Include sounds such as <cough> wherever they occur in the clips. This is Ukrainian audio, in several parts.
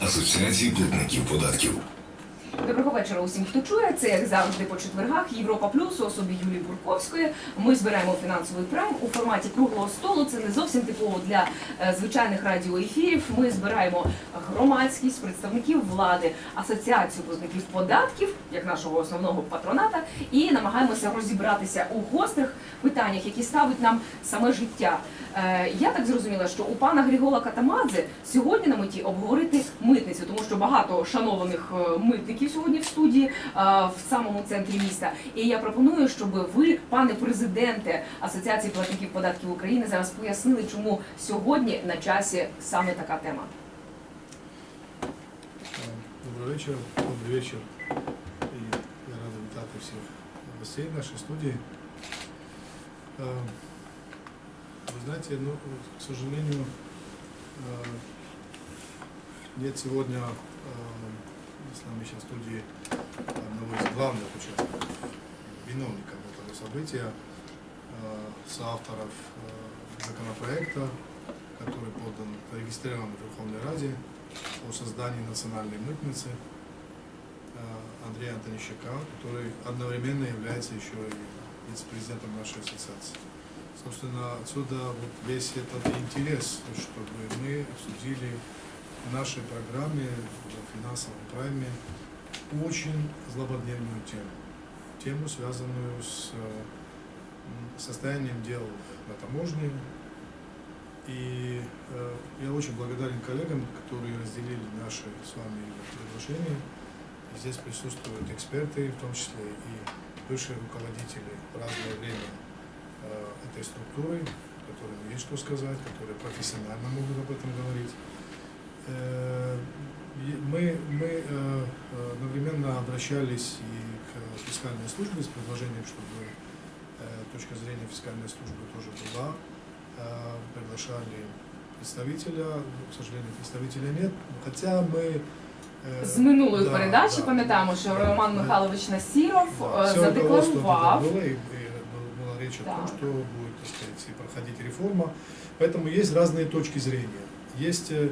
Асоціації платників податків. Доброго вечора усім, хто чує. Це як завжди по четвергах. Європа Плюс у особі Юлії Бурковської. Ми збираємо фінансовий прайм у форматі круглого столу. Це не зовсім типово для е, звичайних радіоефірів. Ми збираємо громадськість, представників влади, асоціацію платників податків, як нашого основного патроната, і намагаємося розібратися у гострих питаннях, які ставить нам саме життя. Е, Я так зрозуміла, що у пана Грігола Катамадзе сьогодні на меті обговорити митницю, тому що багато шанованих е, митників сьогодні в студії е, в самому центрі міста. І я пропоную, щоб ви, пане президенте Асоціації платників податків України, зараз пояснили, чому сьогодні на часі саме така тема. Добрий вечір, добрий вечір. І я радий вітати всіх гостей в нашей студии. Э, Вы знаете, ну, вот, к сожалению, э, нет сегодня э, с нами сейчас студии одного из главных участников, виновников этого события, э, соавторов э, законопроекта, который подан, зарегистрирован в Верховной Раде о создании национальной мытницы э, Андрея Антонищака, который одновременно является еще и вице-президентом нашей ассоциации. Собственно, отсюда вот весь этот интерес, чтобы мы обсудили в нашей программе, в финансовом прайме, очень злободневную тему. Тему, связанную с состоянием дел на таможне, и э, я очень благодарен коллегам, которые разделили наши с вами предложения. И здесь присутствуют эксперты, в том числе и бывшие руководители в разное время э, этой структуры, которым есть что сказать, которые профессионально могут об этом говорить. Э, и мы, мы э, э, одновременно обращались и к фискальной службе с предложением, чтобы э, точка зрения фискальной службы тоже была Э, приглашали представителя, ну, к сожалению, представителя нет, хотя мы... э, З минулої да, передачі да, пам'ятаємо, що да, Роман да, Михайлович Насіров да, е, всё руководство задекларував. тогда было, и, и был- была речь о том, Да. что будет, так сказать, и проходить реформа. Поэтому есть разные точки зрения. Есть, э,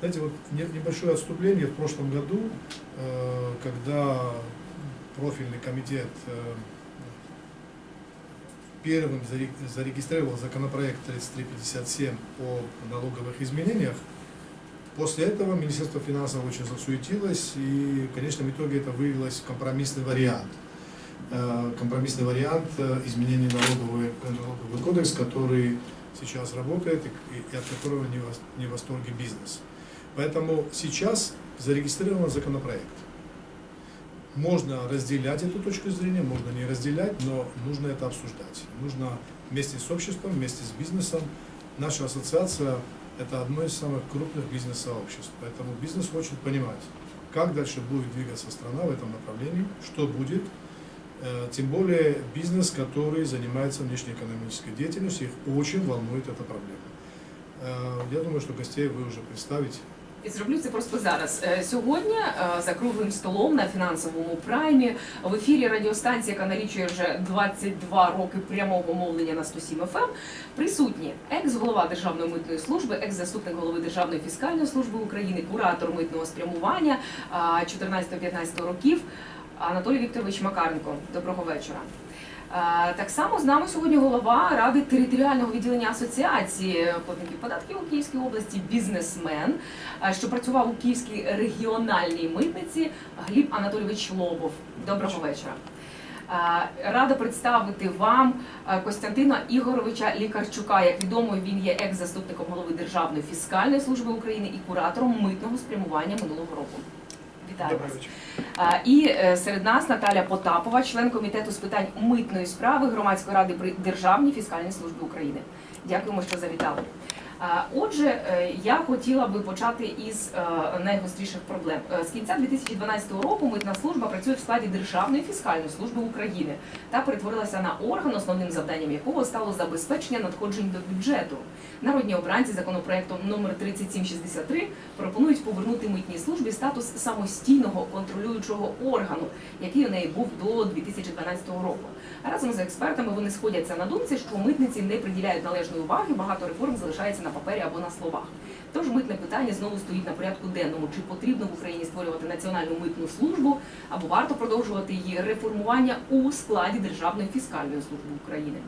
знаете, вот не- небольшое отступление в прошлом году, э, когда профильный комитет э, первым заре- зарегистрировал законопроект 3357 о налоговых изменениях. После этого Министерство финансов очень засуетилось, и в конечном итоге это вывелось в компромиссный вариант. Э, Компромиссный вариант э, изменения налоговый, налоговый кодекс, который сейчас работает и, от которого не в восторге бизнес. Поэтому сейчас зарегистрирован законопроект. Можно разделять эту точку зрения, можно не разделять, но нужно это обсуждать. Нужно вместе с обществом, вместе с бизнесом. Наша ассоциация – это одно из самых крупных бизнес-сообществ. Поэтому бизнес хочет понимать, как дальше будет двигаться страна в этом направлении, что будет. Э, Тем более бизнес, который занимается внешнеэкономической деятельностью, их очень волнует эта проблема. Э, Я думаю, что гостей вы уже представите. І зроблю це просто зараз. Е, Сьогодні е, за круглим столом на фінансовому праймі в ефірі радіостанції, яка налічує вже 22 роки прямого мовлення на 107 FM, присутні екс-голова Державної митної служби, екс-заступник голови Державної фіскальної служби України, куратор митного спрямування е, 14-15 років Анатолій Вікторович Макаренко. Доброго вечора. Так само з нами сьогодні голова ради територіального відділення асоціації платників податків у Київській області, бізнесмен, що працював у Київській регіональній митниці Гліб Анатолійович Лобов. Доброго вечора. Рада представити вам Костянтина Ігоровича Лікарчука. Як відомо, він є екс-заступником голови Державної фіскальної служби України і куратором митного спрямування минулого року. Вітаю вас. А, І е, серед нас Наталя Потапова, член комітету з питань митної справи громадської ради при Державній фіскальній службі України. Дякуємо, що завітали. А, Отже, е, я хотіла би почати із е, найгостріших проблем. Е, З кінця 2012 року митна служба працює в складі Державної фіскальної служби України та перетворилася на орган, основним завданням якого стало забезпечення надходжень до бюджету. Народні обранці законопроектом номер 3763 пропонують повернути митній службі статус самостійного контролюючого органу, який у неї був до 2012 року. Разом з експертами вони сходяться на думці, що митниці не приділяють належної уваги, багато реформ залишається на папері або на словах. Тож митне питання знову стоїть на порядку денному. Чи потрібно в Україні створювати національну митну службу, або варто продовжувати її реформування у складі Державної фіскальної служби України?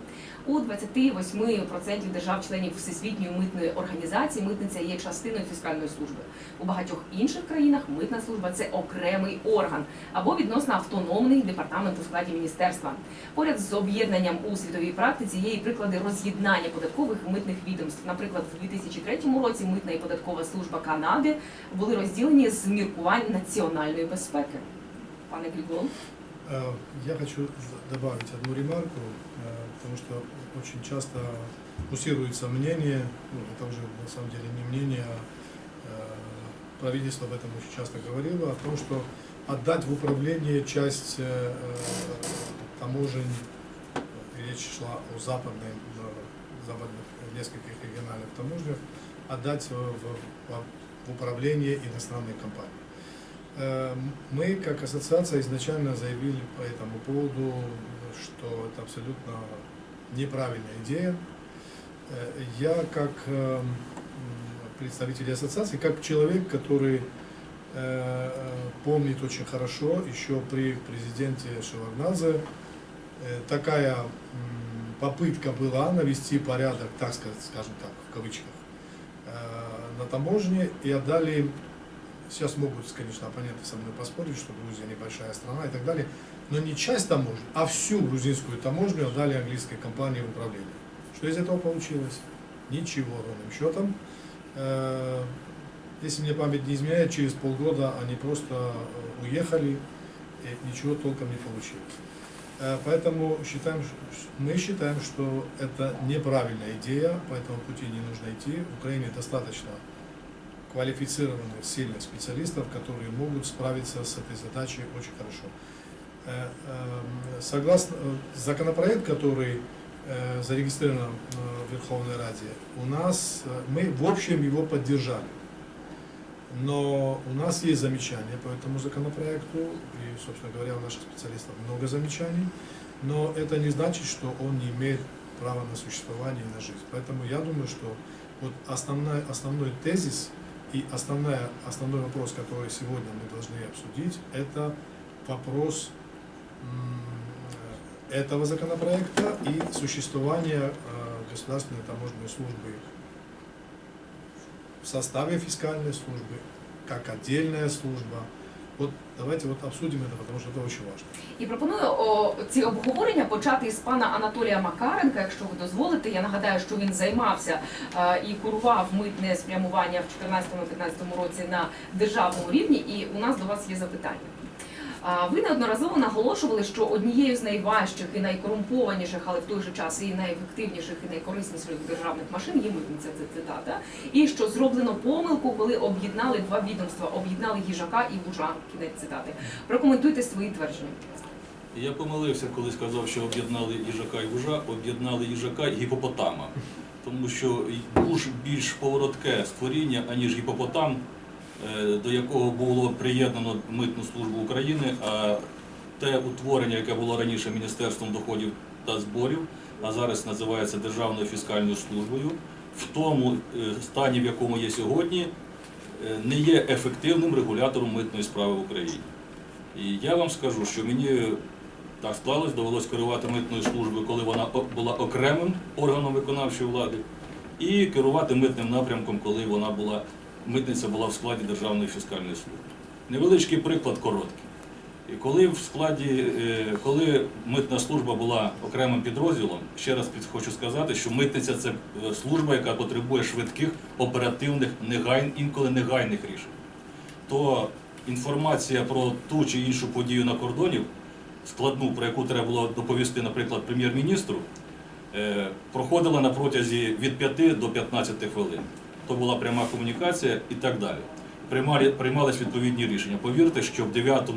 У 28% держав-членів Всесвітньої митної організації митниця є частиною фіскальної служби. У багатьох інших країнах митна служба це окремий орган або відносно автономний департамент у складі міністерства. Поряд з об'єднанням у світовій практиці є і приклади роз'єднання податкових митних відомств. Наприклад, в 2003 році митна і податкова служба Канади були розділені з міркувань національної безпеки. Пане Григол. Э, Я хочу добавить одну ремарку, потому что очень часто муссируется мнение, ну, это уже на самом деле не мнение, а э, правительство об этом очень часто говорило, о том, что отдать в управление часть э, э, таможень, э, речь шла о западной, западных нескольких региональных таможнях, отдать в, в- в управление иностранной компании. Мы, как ассоциация, изначально заявили по этому поводу, что это абсолютно неправильная идея. Э, Я, как э, представитель ассоциации, как человек, который э, помнит очень хорошо, еще при президенте Шеварнадзе, такая попытка была навести порядок, так сказать, скажем так, в кавычках, на таможне и отдали Сейчас могут, конечно, оппоненты со мной поспорить, что Грузия небольшая страна и так далее, но не часть таможни, а всю грузинскую таможню отдали английской компании в управление. Что из этого получилось? Ничего, ровным счетом. Э, Если мне память не изменяет, через полгода они просто э, уехали, и ничего толком не получилось. Э, Поэтому считаем, мы считаем, что это неправильная идея, по этому пути не нужно идти. В Украине достаточно квалифицированных, сильных специалистов, которые могут справиться с этой задачей очень хорошо. Э, эм, Согласно э, законопроект, который э, зарегистрирован э, в Верховной Раде, у нас э, мы в общем его поддержали. Но у нас есть замечания по этому законопроекту, и, собственно говоря, у наших специалистов много замечаний, но это не значит, что он не имеет права на существование и на жизнь. Поэтому я думаю, что вот основной, основной тезис и основная, основной вопрос, который сегодня мы должны обсудить, это вопрос этого законопроекта и существования э, государственной таможенной службы в составе фискальной службы, как отдельная служба. Вот давайте вот обсудим это, потому что это очень важно. І пропоную о, ці обговорення почати із пана Анатолія Макаренка, якщо ви дозволите. Я нагадаю, що він займався е, і курував митне спрямування в 2014-2015 році на державному рівні. І у нас до вас є запитання. Ви неодноразово наголошували, що однією з найважчих і найкорумпованіших, але в той же час і найефективніших і найкорисніших державних машин є митниця. Це цитата. І що зроблено помилку, коли об'єднали два відомства, об'єднали їжака і вужа. Кінець цитати. Прокоментуйте свої твердження. Я помилився, коли сказав, що об'єднали їжака і вужа, об'єднали їжака і гіпопотама. Тому що вуж більш поворотке створіння, аніж гіпопотам, до якого було приєднано митну службу України, а те утворення, яке було раніше Міністерством доходів та зборів, а зараз називається Державною фіскальною службою, в тому е, стані, в якому є сьогодні, е, не є ефективним регулятором митної справи в Україні. І я вам скажу, що мені так склалось, довелось керувати митною службою, коли вона була окремим органом виконавчої влади, і керувати митним напрямком, коли вона була, митниця була в складі Державної фіскальної служби. Невеличкий приклад короткий. І коли в складі, е, коли митна служба була окремим підрозділом, ще раз хочу сказати, що митниця це е, служба, яка потребує швидких, оперативних, негайн, інколи негайних рішень то інформація про ту чи іншу подію на кордоні, складну, про яку треба було доповісти, наприклад, прем'єр-міністру, е, проходила на протязі від 5 до 15 хвилин. То була пряма комунікація і так далі. Приймали, приймались відповідні рішення. Повірте, що в 9,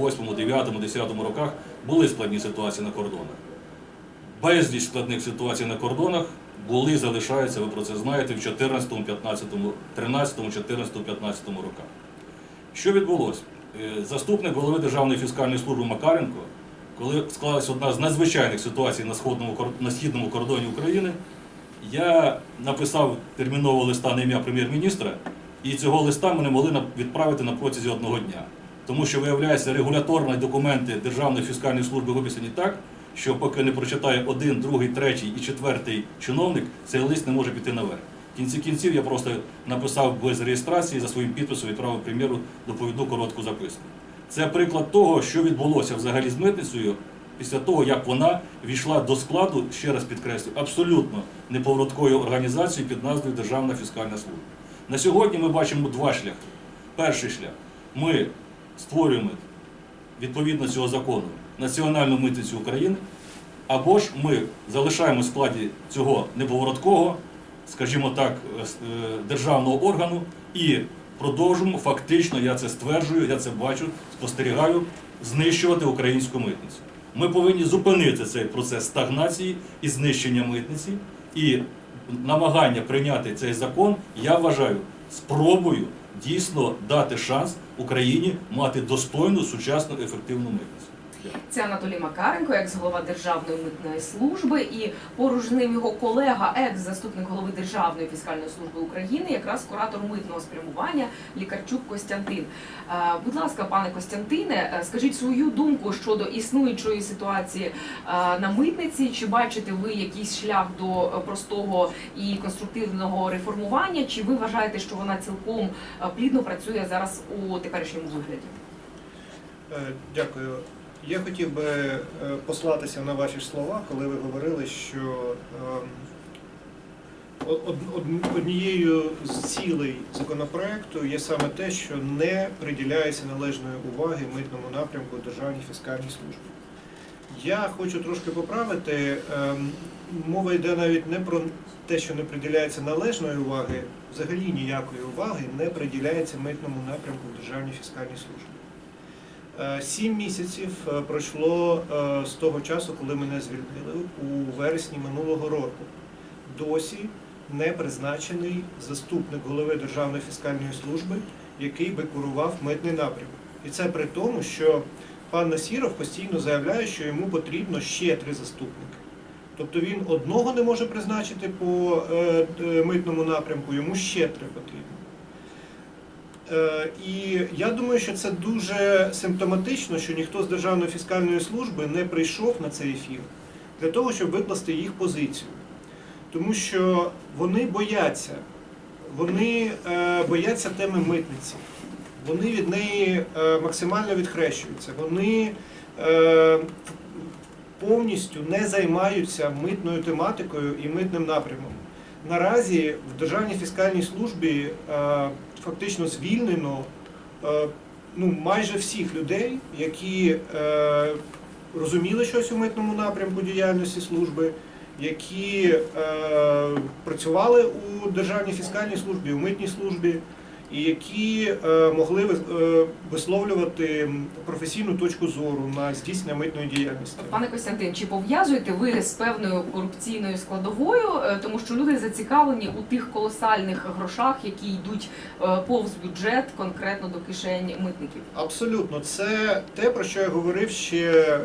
8, 9, 10 роках були складні ситуації на кордонах. Безліч складних ситуацій на кордонах були, залишаються, ви про це знаєте, в 14, 15, 13, 14, 15 роках. Що відбулося? Е, Заступник голови Державної фіскальної служби Макаренко, коли склалася одна з надзвичайних ситуацій на, на східному кордоні України, Я написав терміново листа на ім'я прем'єр-міністра, і цього листа ми не могли відправити на протязі одного дня. Тому що, виявляється, регуляторні документи Державної фіскальної служби виписані так, що поки не прочитає один, другий, третій і четвертий чиновник, цей лист не може піти наверх. В кінці кінців я просто написав без реєстрації за своїм підписом відправив прем'єру доповідну коротку записку. Це приклад того, що відбулося взагалі з митницею після того, як вона війшла до складу, ще раз підкреслю, абсолютно неповоротковою організацією під назвою Державна фіскальна служба. На сьогодні ми бачимо два шляхи. Перший шлях ми створюємо відповідно цього закону Національну митницю України, або ж ми залишаємо в складі цього неповороткового, скажімо так, е, е, державного органу і продовжуємо фактично, я це стверджую, я це бачу, спостерігаю, знищувати українську митницю. Ми повинні зупинити цей процес стагнації і знищення митниці. І намагання прийняти цей закон, я вважаю, спробою дійсно дати шанс Україні мати достойну, сучасну, ефективну митницю. Це Анатолій Макаренко, екс-голова Державної митної служби, і поруч з ним його колега, екс-заступник голови Державної фіскальної служби України, якраз куратор митного спрямування Лікарчук Костянтин. Е, Будь ласка, пане Костянтине, е, скажіть свою думку щодо існуючої ситуації е, на митниці. Чи бачите ви якийсь шлях до простого і конструктивного реформування? Чи ви вважаєте, що вона цілком плідно працює зараз у теперішньому вигляді? Дякую. Я хотів би е, послатися на ваші слова, коли ви говорили, що ем, од- од- од- однією з цілей законопроекту є саме те, що не приділяється належної уваги митному напрямку Державній фіскальній службі. Я хочу трошки поправити. ем, Мова йде навіть не про те, що не приділяється належної уваги, взагалі ніякої уваги не приділяється митному напрямку Державній фіскальній службі. Е, Сім місяців е, пройшло е, з того часу, коли мене звільнили у вересні минулого року. Досі не призначений заступник голови Державної фіскальної служби, який би курував митний напрямок. І це при тому, що пан Насіров постійно заявляє, що йому потрібно ще три заступники. Тобто він одного не може призначити по митному напрямку, йому ще три потрібно. Е, І я думаю, що це дуже симптоматично, що ніхто з Державної фіскальної служби не прийшов на цей ефір для того, щоб викласти їх позицію. Тому що вони бояться, вони е, бояться теми митниці, вони від неї е, максимально відхрещуються, вони повністю не займаються митною тематикою і митним напрямом. Наразі в Державній фіскальній службі фактично звільнено е, ну, майже всіх людей, які е, розуміли щось у митному напрямку діяльності служби, які е, працювали у Державній фіскальній службі, у митній службі, і які е, могли е, висловлювати професійну точку зору на здійснення митної діяльності. Пане Костянтин, чи пов'язуєте ви з певною корупційною складовою, Е, тому що люди зацікавлені у тих колосальних грошах, які йдуть повз бюджет, конкретно до кишень митників? Абсолютно, це те, про що я говорив ще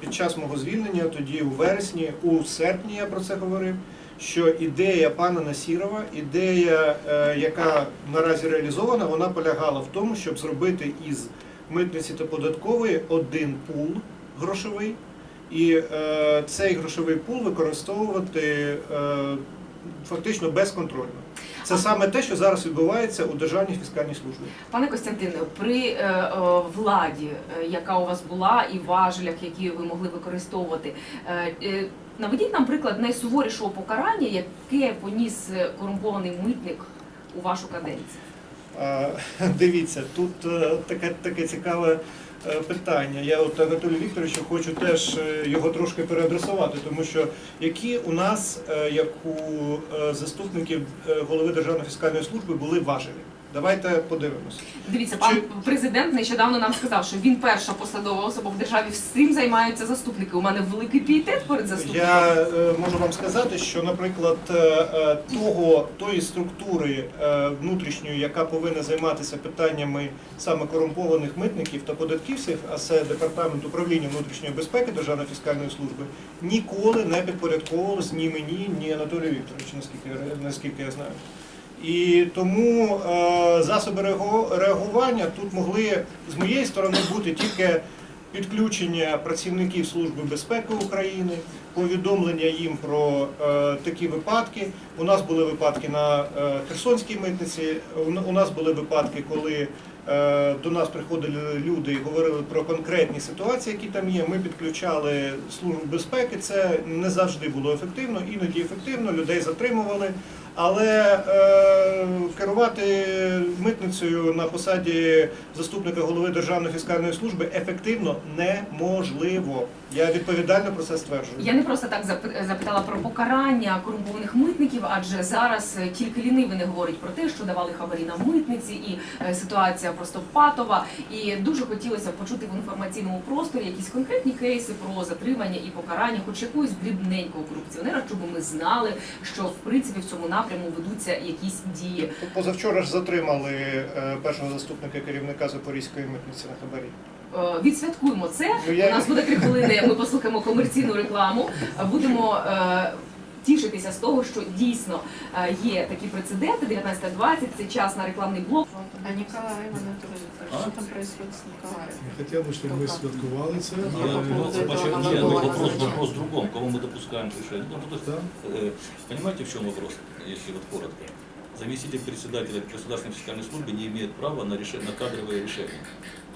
під час мого звільнення, тоді у вересні, у серпні я про це говорив. Що ідея пана Насірова, ідея, е, яка наразі реалізована, вона полягала в тому, щоб зробити із митниці та податкової один пул грошовий, і е, цей грошовий пул використовувати е, фактично безконтрольно. Це саме те, що зараз відбувається у Державній фіскальній службі. Пане Костянтине, при е, владі, яка у вас була, і важелях, які ви могли використовувати, е, наведіть нам приклад найсуворішого покарання, яке поніс е, корумпований митник у вашу каденцію. Дивіться, тут е, таке, таке цікаве е, питання. Я от Анатолію Вікторовичу хочу теж його трошки переадресувати, тому що які у нас, як у заступників голови Державної фіскальної служби, були важелі. Давайте подивимося. Дивіться, пан президент нещодавно нам сказав, що він перша посадова особа в державі. Всім займаються заступники. У мене великий пієтет перед заступником. Я е, можу вам сказати, що, наприклад, е, е, того тої структури е, внутрішньої, яка повинна займатися питаннями саме корумпованих митників та податківців, а це департамент управління внутрішньої безпеки Державної фіскальної служби, ніколи не підпорядковувалось ні мені, ні Анатолію Вікторовичу, наскільки я- наскільки я знаю. І тому е, засоби реагування тут могли з моєї сторони бути тільки підключення працівників Служби безпеки України, повідомлення їм про е, такі випадки. У нас були випадки на е, Херсонській митниці. У, нас були випадки, коли до нас приходили люди і говорили про конкретні ситуації, які там є. Ми підключали службу безпеки. Це не завжди було ефективно, іноді ефективно, людей затримували. Але е, керувати митницею на посаді заступника голови Державної фіскальної служби ефективно неможливо. Я відповідально про це стверджую. Я не просто так запитала про покарання корумпованих митників, адже зараз е, тільки лінивий не говорить про те, що давали хабарі на митниці, і е, ситуація просто патова. І дуже хотілося почути в інформаційному просторі якісь конкретні кейси про затримання і покарання, хоч якогось дрібненького корупціонера, щоб ми знали, що в принципі в цьому напряму ведуться якісь дії. Позавчора ж затримали е, першого заступника керівника Запорізької митниці на хабарі. Е, Відсвяткуємо це. Ну, У нас буде три хвилини. <laughs> Ми послухаємо комерційну рекламу. Будемо е, тішитися з того, що дійсно е, є такі прецеденти. 19.20 – це час на рекламний блок. А Николаев Анатолий Викторович, А? что там происходит с Николаевым? Я хотів би, щоб ми святкували це. Я, але- ну, поводу этого почему- она нет, ну, была вопрос, назначена. вопрос в другом, кого мы допускаем к решению. Ну, тут, Да? э, понимаете, в чем вопрос, если вот коротко? Заместитель председателя Государственной фискальной службы не имеет права на, решение, на кадровые решения.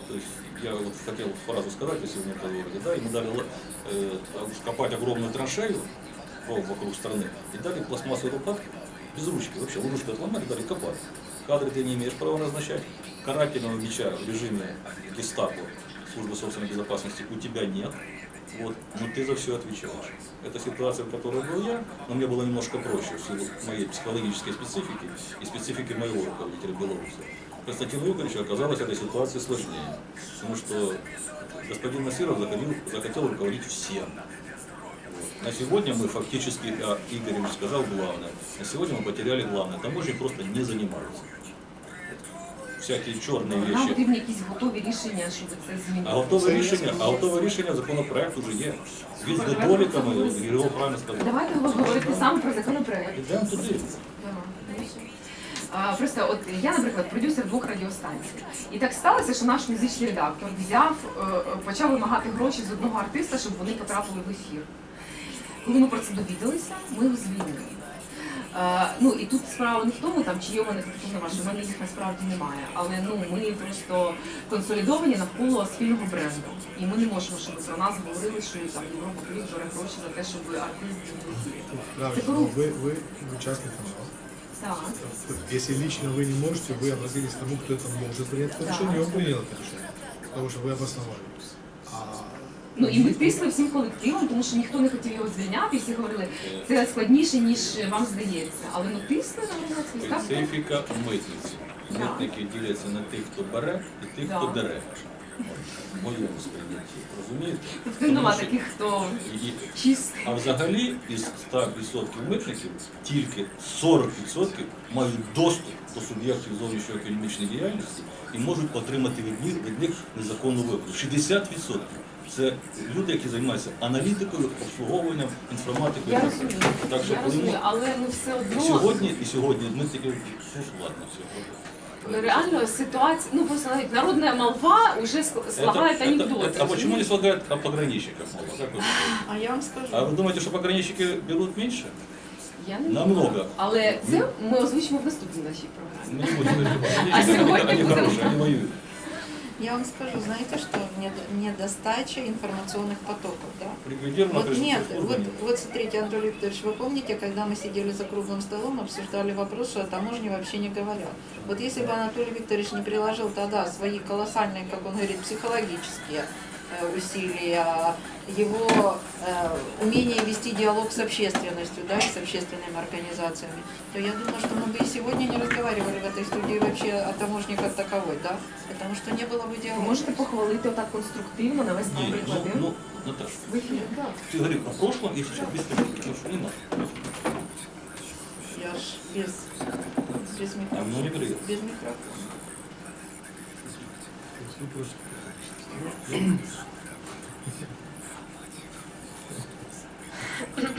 То есть я вот хотел фразу сказать, если вы мне позволите, да, ему дали э, копать огромную траншею круг вокруг страны и дали пластмассовую лопатку без ручки, вообще лунушку отломали, дали копать. Кадры ты не имеешь права назначать. Карательного меча в режиме гестапо службы собственной безопасности у тебя нет. Вот, но ты за все отвечаешь. Это ситуация, в которой был я, но мне было немножко проще в силу моей психологической специфики и специфики моего руководителя Беларуси. Константину Юрьевичу оказалось этой ситуации сложнее, потому что господин Насиров захотел, захотел руководить всем. Вот. На сегодня мы фактически, а Игорь уже сказал главное, на сегодня мы потеряли главное, таможней просто не занимаются. Всякие черные Нам вещи. потрібні якісь готові рішення, щоб це змінити. А готове рішення, а готове рішення законопроект уже є. Він з недоліками, його правильно сказав. Давайте говорити саме про законопроект. Ідемо туди. А, Просто от я, наприклад, продюсер двох радіостанцій. І так сталося, що наш музичний редактор взяв, е, е, почав вимагати гроші з одного артиста, щоб вони потрапили в ефір. Коли ми про це довідалися, ми його звільнили. Е, ну і тут справа не в тому, там чи є у мене такі повноваження, у мене їх насправді немає. Але ну ми просто консолідовані навколо спільного бренду. І ми не можемо, щоб про нас говорили, що там Європа Плюс бере гроші за те, щоб артист був в ефірі. Правильно, круто. вы, вы участник канала. Так. Если лично вы не можете, вы обратились к тому, кто это может принять это решение, и он принял это решение. Потому что вы обосновали. Ну і ми тисли всім колективом, тому що ніхто не хотів його звільняти, всі говорили, це складніше, ніж вам здається. Але ну тисли на громадськість, так? Специфіка митниці. Митники діляться на тих, хто бере, і тих, хто Да. дере. В моєму сприйнятті. Розумієте? Тобто нема що- таких, хто І- чист. А взагалі із 100% митників тільки 40% мають доступ до суб'єктів зовнішньоекономічної діяльності і можуть отримати від них, від них незаконну вигоду. 60% це люди, які займаються аналітикою, обслуговуванням, інформатикою. Я розумію. Так що Я коли розумію, ми- але ну все і одно сьогодні, і сьогодні ми такі ну, ладно, все. реально ситуація, ну просто навіть народна молва вже слагає Это- анекдоти. это- это- а почему не слагают о пограничниках мало? Как вы думаете? А я вам скажу. А вы думаете, что пограничники берут меньше? Я не Намного. знаю. Але це ми озвучимо в наступній нашій програмі. Мы не будем переживать. А Они, сегодня Я вам скажу, знаете что, Нед- недостача информационных потоков, да? Вот нет, вот, вот смотрите, Анатолий Викторович, вы помните, когда мы сидели за круглым столом, обсуждали вопрос, что о таможне вообще не говорят. Вот если бы Анатолий Викторович не приложил тогда свои колоссальные, как он говорит, психологические э, усилия, его э, умение вести диалог с общественностью, да, и с общественными организациями, то я думаю, что мы бы и сегодня не разговаривали в этой студии вообще о таможне как таковой, да, потому что не было бы Ви диалога. можете похвалити отак конструктивно, навести Ні, ну, приклади? ну, Наташа, В ефірі. ти говорив о прошлом і сейчас, без таких, потому что не надо. Я ж без, без А микрофона. мне неприятно. Без микрофона.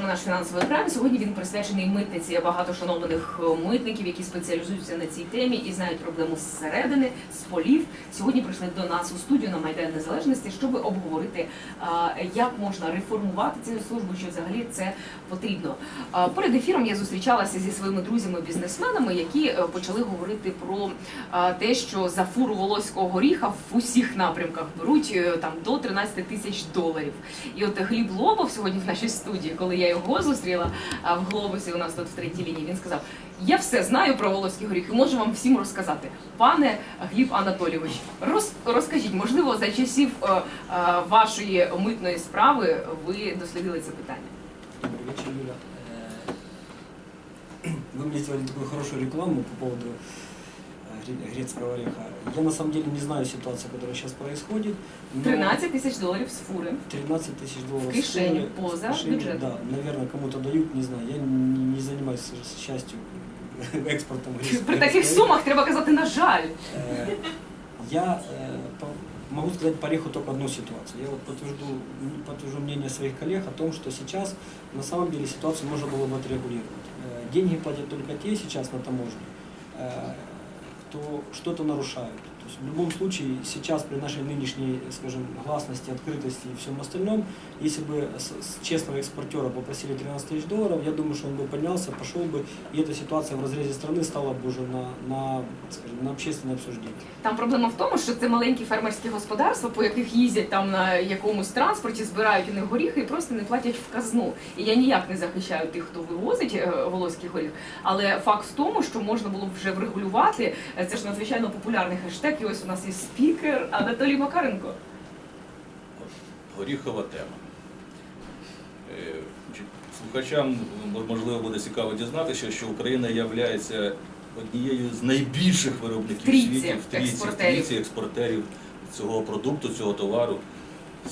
Продовжуємо наш фінансовий прайм. Сьогодні він присвячений митниці багато шанованих е, митників, які спеціалізуються на цій темі і знають проблему зсередини, з полів. Сьогодні прийшли до нас у студію на Майдан Незалежності, щоб обговорити, як можна реформувати цю службу, що взагалі це потрібно. Перед ефіром я зустрічалася зі своїми друзями-бізнесменами, які е, почали говорити про те, що за фуру волоського горіха в усіх напрямках беруть е, там до 13 тисяч доларів. І от Гліб Лобов сьогодні в нашій студії, коли я його зустріла а, в глобусі, у нас тут в третій лінії, він сказав: Я все знаю про волоський горіх і можу вам всім розказати. Пане Гліб Анатолійович, роз, розкажіть, можливо, за часів е, е, вашої митної справи ви дослідили це питання? Добрый вечер, Юля. Э, <clears throat> Вы мне сделали такую хорошую рекламу по поводу э, гре- грецкого ореха. Я на самом деле не знаю ситуацию, которая сейчас происходит. но 13 тисяч доларів з фури. 13 тысяч долларов. В кишени, стоили. поза В кишени, бюджета. Да, наверное, кому-то дают, не знаю. Я не, не занимаюсь, к счастью, <laughs> экспортом грецкого При таких сумах треба казати на жаль. Э, Я э, могу сказать по ореху только одну ситуацию. Я вот подтвержду, подтвержу мнение своих коллег о том, что сейчас на самом деле ситуацию можно было бы отрегулировать. Э, Деньги платят только те сейчас на таможне, кто что-то нарушает То есть в любом случае сейчас при нашей нынешней, скажем, гласности, открытости и всем остальном, если бы с, с честного экспортера попросили 13 тысяч долларов, я думаю, что он бы поднялся, пошел бы, и эта ситуация в разрезе страны стала бы уже на, на, скажем, на общественное обсуждение. Там проблема в тому, що це маленькі фермерські господарства, по яких їздять там на якомусь транспорті, збирають у них горіхи і просто не платять в казну. І я ніяк не захищаю тих, хто вивозить е, волоський горіх. Але факт в тому, що можна було б вже врегулювати. Е, Це ж надзвичайно популярний хештег. і ось у нас є спікер Анатолій Макаренко. горіхова тема. Е, Слухачам можливо буде цікаво дізнатися, що Україна є однією з найбільших виробників Трійці світу, в трійці, в експортерів. трійці експортерів цього продукту, цього товару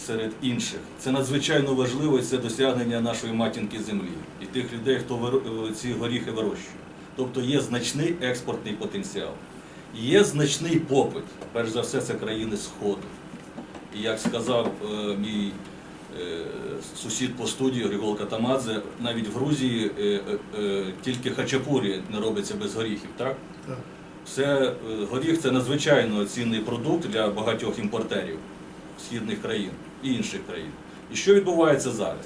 серед інших. Це надзвичайно важливо і це досягнення нашої матінки землі і тих людей, хто ці горіхи вирощує. Тобто є значний експортний потенціал. Є значний попит. Перш за все, це країни Сходу. І як сказав е, мій е, сусід по студії Григол Катамадзе, навіть в Грузії е, е, е, тільки хачапурі не робиться без горіхів, так? Так. Це е, горіх це надзвичайно цінний продукт для багатьох імпортерів східних країн і інших країн. І що відбувається зараз?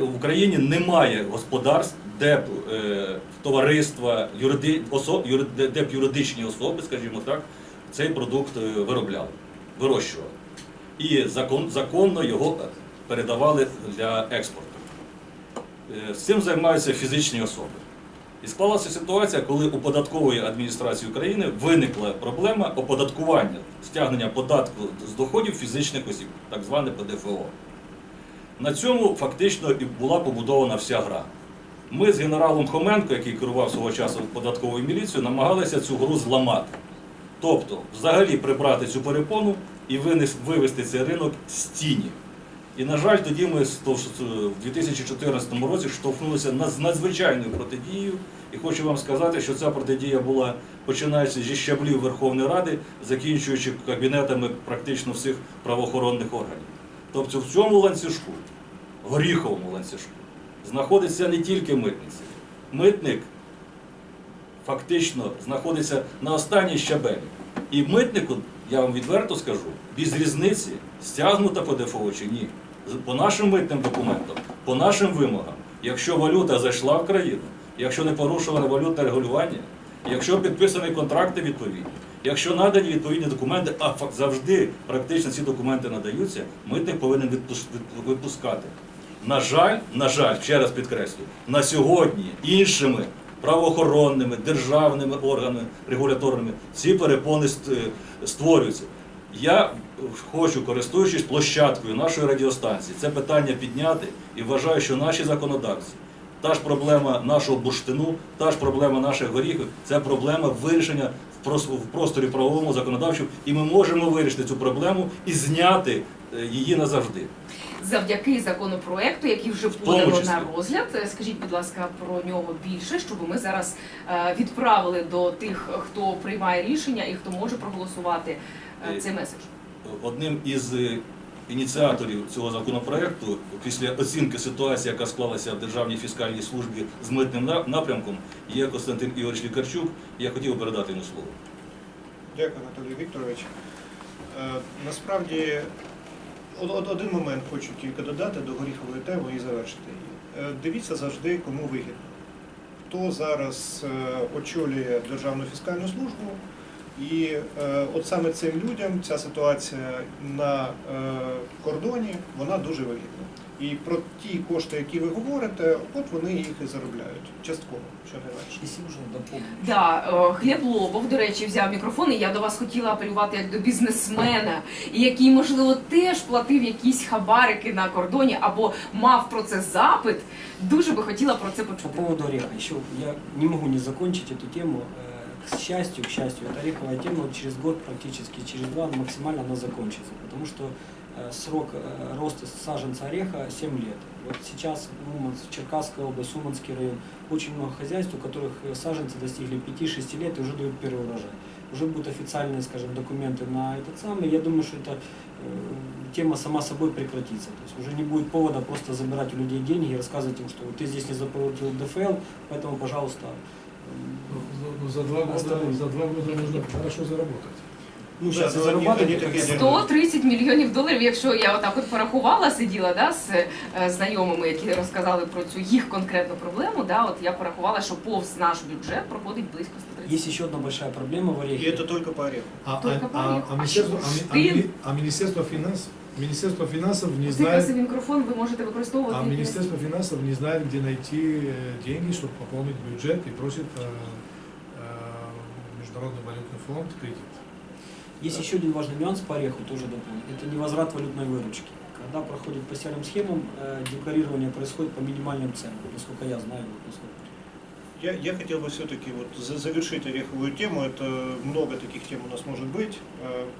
В Україні немає господарств, де е, товариства, юриди, осо, юри- де, де юридичні особи, скажімо так, цей продукт е, виробляли, вирощували. І закон, законно його передавали для експорту. Е, З цим займаються фізичні особи. І склалася ситуація, коли у податкової адміністрації України виникла проблема оподаткування стягнення податку з доходів фізичних осіб, так зване ПДФО. На цьому фактично і була побудована вся гра. Ми з генералом Хоменко, який керував свого часу податковою міліцією, намагалися цю гру зламати. Тобто, взагалі прибрати цю перепону і вивести цей ринок з тіні. І, на жаль, тоді ми в 2014 році штовхнулися з надзвичайною протидією. І хочу вам сказати, що ця протидія була починаючи зі щаблів Верховної Ради, закінчуючи кабінетами практично всіх правоохоронних органів. Тобто в цьому ланцюжку, горіховому ланцюжку, знаходиться не тільки митниця. Митник фактично знаходиться на останній щабелі. І митнику, я вам відверто скажу, без різниці, стягнута по ДФО чи ні. По нашим митним документам, по нашим вимогам, якщо валюта зайшла в країну, якщо не порушуване валютне регулювання, якщо підписані контракти відповідні, якщо надані відповідні документи, а завжди практично ці документи надаються, митник повинен відпус- від- випускати. На жаль, на жаль, ще раз підкреслю, на сьогодні іншими правоохоронними, державними органами регуляторними, ці перепони створюються. Я хочу, користуючись площадкою нашої радіостанції, це питання підняти і вважаю, що наші законодавці, та ж проблема нашого бурштину, та ж проблема наших горіхів, це проблема вирішення в просторі правовому законодавчому, і ми можемо вирішити цю проблему і зняти е, її назавжди. Завдяки законопроекту, який вже подано на розгляд, е, скажіть, будь ласка, про нього більше, щоб ми зараз е, відправили до тих, хто приймає рішення і хто може проголосувати е, цей меседж. Одним із ініціаторів цього законопроекту, після оцінки ситуації, яка склалася в Державній фіскальній службі з митним напрямком, є Костянтин Ігорович Лікарчук. Я хотів би передати йому слово. Дякую, Анатолій Вікторович. Насправді, один момент хочу тільки додати до горіхової теми і завершити її. Е, Дивіться завжди, кому вигідно. Хто зараз е, очолює Державну фіскальну службу, і е, от саме цим людям ця ситуація на кордоні вона дуже вигідна. І про ті кошти, які ви говорите, от вони їх і заробляють частково, що не менше. Если уже дополнить. Да, е, Глеб Лобов, до речі, взяв мікрофон, і я до вас хотіла апелювати як до бізнесмена, і який, можливо, теж платив якісь хабарики на кордоні або мав про це запит. Дуже би хотіла про це По почути. поводу ореха, еще я не могу не закончить эту тему. К счастью, к счастью, эта ореховая тема через год, практически через два, максимально она закончится. Потому что э, срок э, роста саженца ореха 7 лет. Вот сейчас Уманск, Черкасская область, Уманский район, очень много хозяйств, у которых э, саженцы достигли 5-6 лет и уже дают первый урожай. Уже будут официальные, скажем, документы на этот самый. Я думаю, что эта тема сама собой прекратится. То есть уже не будет повода просто забирать у людей деньги и рассказывать им, что ты здесь не заплатил ДФЛ, поэтому, пожалуйста, за два года, за два года нужно хорошо заработать. ну, Да, сейчас и зарабатывать как 130 мільйонів доларів, якщо я отак от порахувала, сиділа да, з е, знайомими, які розказали про цю їх конкретну проблему, да, от я порахувала, що повз наш бюджет проходить близько 130 Есть еще одна большая проблема в І орехе. це тільки по ореху. А, Только а, а, а А Министерство, а, ми- а, штиль? а Министерство финансов, Министерство финансов не Цей знает, красивий мікрофон ви можете використовувати. а як Министерство финансов не знает, где найти э, деньги, чтобы пополнить бюджет и просит э, э, Международный валютный фонд кредит. Есть еще один важный нюанс по ореху, тоже дополнить. Это невозврат валютной выручки. Когда проходит по серым схемам, э, декларирование происходит по минимальным ценам, насколько я знаю. вот насколько- Я, я хотел бы все-таки вот за- завершить ореховую тему. Это много таких тем у нас может быть.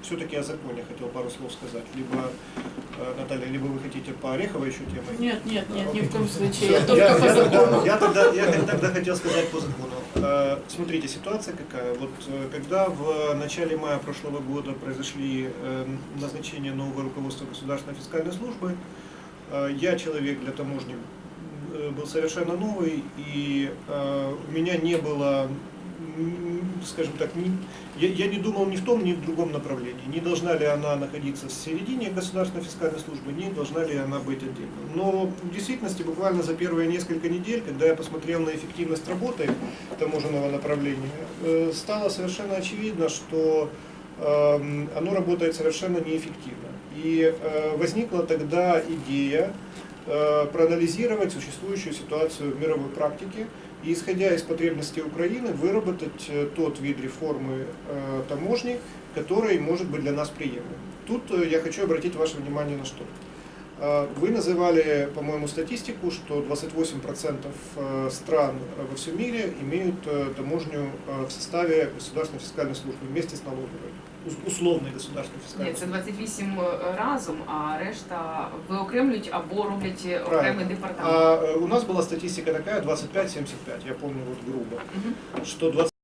Все-таки о законе хотел пару слов сказать. Либо, э, Наталья, либо вы хотите по ореховой еще теме? Нет, нет, нет, ни в коем случае. Я только я, по закону. тогда, я, тогда, я тогда хотел сказать по закону. Э, Смотрите, ситуация какая. Вот э, когда в начале мая прошлого года произошли э, назначения нового руководства государственной фискальной службы, э, я человек для таможни э, был совершенно новый, и э, у меня не было, скажем так, ни- я, я не думал ни в том, ни в другом направлении. Не должна ли она находиться в середине государственной фискальной службы, не должна ли она быть отдельно. Но в действительности буквально за первые несколько недель, когда я посмотрел на эффективность работы таможенного направления, э, стало совершенно очевидно, что эм, оно работает совершенно неэффективно. И э, возникла тогда идея э, проанализировать существующую ситуацию в мировой практике и, исходя из потребностей Украины, выработать э, тот вид реформы э, таможни, который может быть для нас приемлем. Тут э, я хочу обратить ваше внимание на что. Э, Вы называли, по-моему, статистику, что 28% э, стран э, во всем мире имеют э, таможню э, в составе государственной фискальной службы вместе с налоговой, ус- условной фіскальний. Ні, це 28 разом, а решта виокремлюють або роблять окремий департамент. А э, у нас була статистика така 25-75, я помню вот грубо, угу. що 20